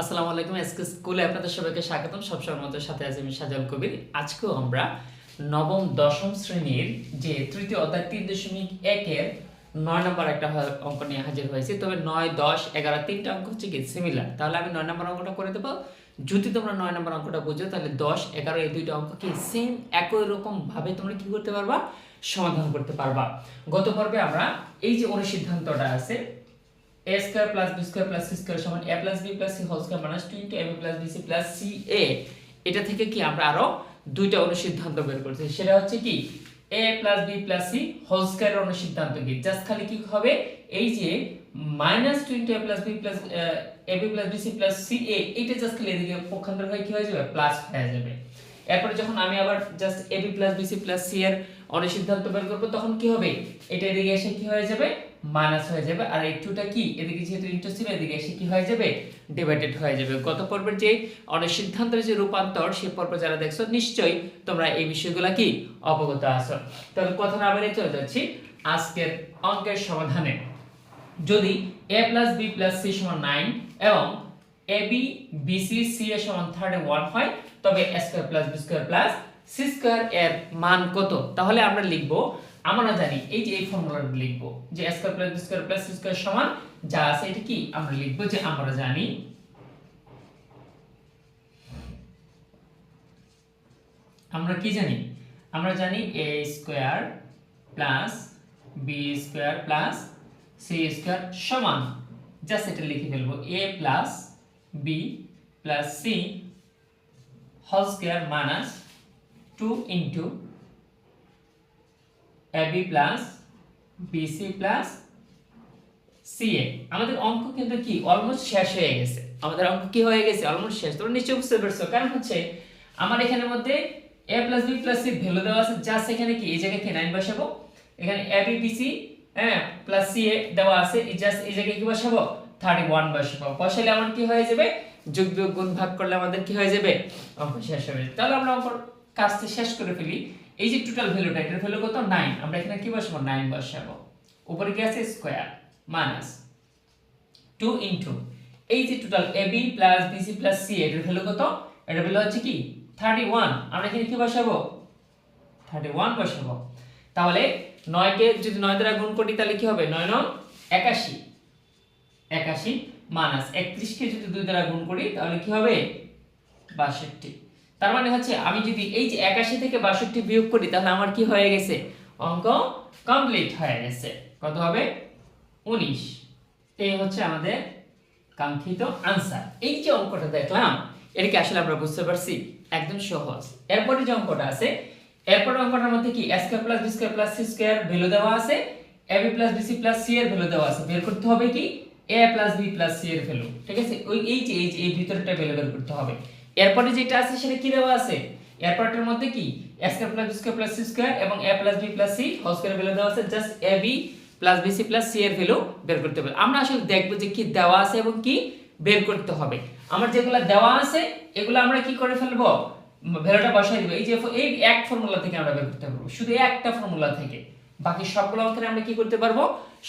আসসালামু আলাইকুম এসকে স্কুলে আপনাদের সবাইকে স্বাগতম। সবসময় মতো সাথে আছি আমি সাজাল কবির। আজকেও আমরা নবম, দশম শ্রেণির যে তৃতীয় অধ্যায় তিন দশমিক একের নয় নম্বর একটা অঙ্ক নিয়ে হাজির হয়েছি। তবে নয়, দশ, এগারো, তিনটা অঙ্ক হচ্ছে কি সিমিলার তাহলে আমি নয় নম্বর অঙ্কটা করে দেবো। যদি তোমরা নয় নম্বর অঙ্কটা বুঝো, তাহলে দশ, এগারো, এই দুইটা অঙ্ক কি সেম একই রকম ভাবে তোমরা কি করতে পারবা? সমাধান করতে পারবা। গত পর্বে আমরা এই যে অনুসিদ্ধান্তটা আছে square square square square A এটা থেকে কি আমরা আরও দুইটা অনুসিদ্ধান্ত বের করছি? সেটা হচ্ছে কি, a plus B plus C whole স্কয়ারের অনুসিদ্ধান্ত কি? জাস্ট খালি কি হবে? এই যে minus two into A plus B plus A B plus B C plus C A এটা জাস্ট খালি এদিকে পক্ষান্তর হয়ে কি হয়ে যাবে? প্লাস হয়ে যাবে। এরপরে যখন আমি আবার just A B plus B C plus C এর অনুসিদ্ধান্ত বের করব, তখন কি হবে? এটা এদিকে এসে কি হয়ে যাবে? মাইনাস হয়ে যাবে আর এই টুটা কি? এদিকে যেহেতু ইন্টু ছিল, এদিকে এসে কি হয়ে যাবে? ডিভাইডেড হয়ে যাবে। গত পর্বের যে অনুসিদ্ধান্তের যে রূপান্তর, সে পর্ব যারা দেখছ, নিশ্চয়ই তোমরা এই বিষয়গুলো কি অবগত আছো। তাহলে কথা না বলে চলে যাচ্ছি আজকের অঙ্কের সমাধানে। যদি A plus B plus C সমান নাইন এবং A B B C C এর সমান থার্টি ওয়ান হয়, তবে a square plus B square plus C square এর মান কত? তাহলে আমরা লিখব আমরা জানি এই যে এই ফর্মুলাটা লিখব, যে a square plus B square plus C square সমান যা আছে এটা কি? আমরা লিখব যে আমরা জানি আমরা কি জানি? আমরা জানি a square plus B square plus C square সমান। জাস্ট এটা লিখে ফেলব, a plus B plus C whole square minus two into B plus BC plus CA আমাদের অঙ্ক কিন্তু কি? অলমোস্ট শেষ হয়ে গেছে। আমাদের অঙ্ক কি হয়ে গেছে? অলমোস্ট শেষ। তোমরা নিশ্চয়ই বুঝতে পারছ। কারণ হচ্ছে, আমার এখানের মধ্যে A plus B plus C value দেওয়া আছে। জাস্ট এখানে কি? এই জায়গায় কি নাইন বসাবো? এখানে এ বি বি সি হ্যাঁ প্লাস সি এ দেওয়া আছে। জাস্ট এই জায়গায় কি বসাবো? থার্টি ওয়ান বসাবো। বসালে আমার কি হয়ে যাবে? যোগ বিয়োগ গুণ ভাগ করলে আমাদের কি হয়ে যাবে? অঙ্ক শেষ হবে তাহলে আমরা অঙ্ক কাজটা শেষ করে ফেলি। এই যে টোটাল ভ্যালুটা এটার ভ্যালু কত? নাইন আমরা এখানে কি বসাবো? নাইন বসাবো। উপরে কি আছে? স্কোয়ার মাইনাস টু ইন্টু এই যে total A B plus BC plus C এটার ভ্যালু কত? এটার ভ্যালু হচ্ছে কি? থার্টি ওয়ান আমরা এখানে কি বসাবো? থার্টি ওয়ান বসাবো। তাহলে নয়কে যদি নয় দ্বারা গুণ করি, তাহলে কি হবে? নয় নয় একাশি। একাশি মাইনাস একত্রিশকে যদি দুই দ্বারা গুণ করি, তাহলে কি হবে? বাষট্টি। তার মানে হচ্ছে আমি যদি এই যে একাশি থেকে বাষট্টি বিয়োগ করি, তাহলে আমার কি হয়ে গেছে? অঙ্ক কমপ্লিট হয়ে গেছে। কত হবে? উনিশ। এই হচ্ছে আমাদের কাঙ্ক্ষিত আনসার এই যে অঙ্কটা দেখলাম, এটাকে আসলে আমরা বুঝতে পারছি একদম সহজ। এরপরে যে অঙ্কটা আছে, এরপরে অঙ্কটার মধ্যে কি square plus B square plus C square value দেওয়া আছে? A B plus bc plus C এর ভ্যালু দেওয়া আছে। বের করতে হবে কি? a plus B plus C এর ভ্যালু ঠিক আছে? ওই এই যে এই যে, এই ভিতরটা ভ্যালু বের করতে হবে। এরপরে যেটা আছে সেটা কি দেওয়া আছে? এরপরটার মধ্যে কি? a square plus B square plus C square এবং a plus b plus c whole square value দেওয়া আছে just a b plus bc plus c এর ভ্যালু বের করতে হবে। আমরা আসলে দেখব যে কি দেওয়া আছে এবং কি বের করতে হবে। আমার যেগুলো দেওয়া আছে, এগুলো আমরা কি করে ফেলব? ভ্যালুটা বসাই দিব। এই যে এই এক ফর্মুলা থেকে আমরা বের করতে পারব। শুধু একটা ফর্মুলা থেকে। বাকি সবগুলো অঙ্কের আমরা কি করতে পারব?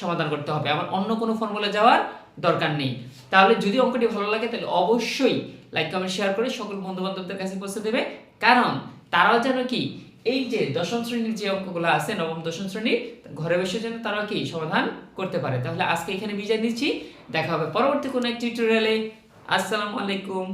সমাধান করতে হবে। আমার অন্য কোনো ফর্মুলা যাওয়ার দরকার নেই। তাহলে যদি অঙ্কটি ভালো লাগে, তাহলে অবশ্যই লাইক কমেন্ট শেয়ার করে সকল বন্ধু বান্ধবদের কাছে পৌঁছে দেবে। কারণ তারাও যেন কি, এই যে দশম শ্রেণির যে অঙ্কগুলো আছে, নবম, দশম শ্রেণির, ঘরে বসে যেন তারা কি সমাধান করতে পারে। তাহলে আজকে এখানে বিজয় নিচ্ছি। দেখা হবে পরবর্তী কোনো এক টিউটোরিয়ালে আসসালামু আলাইকুম।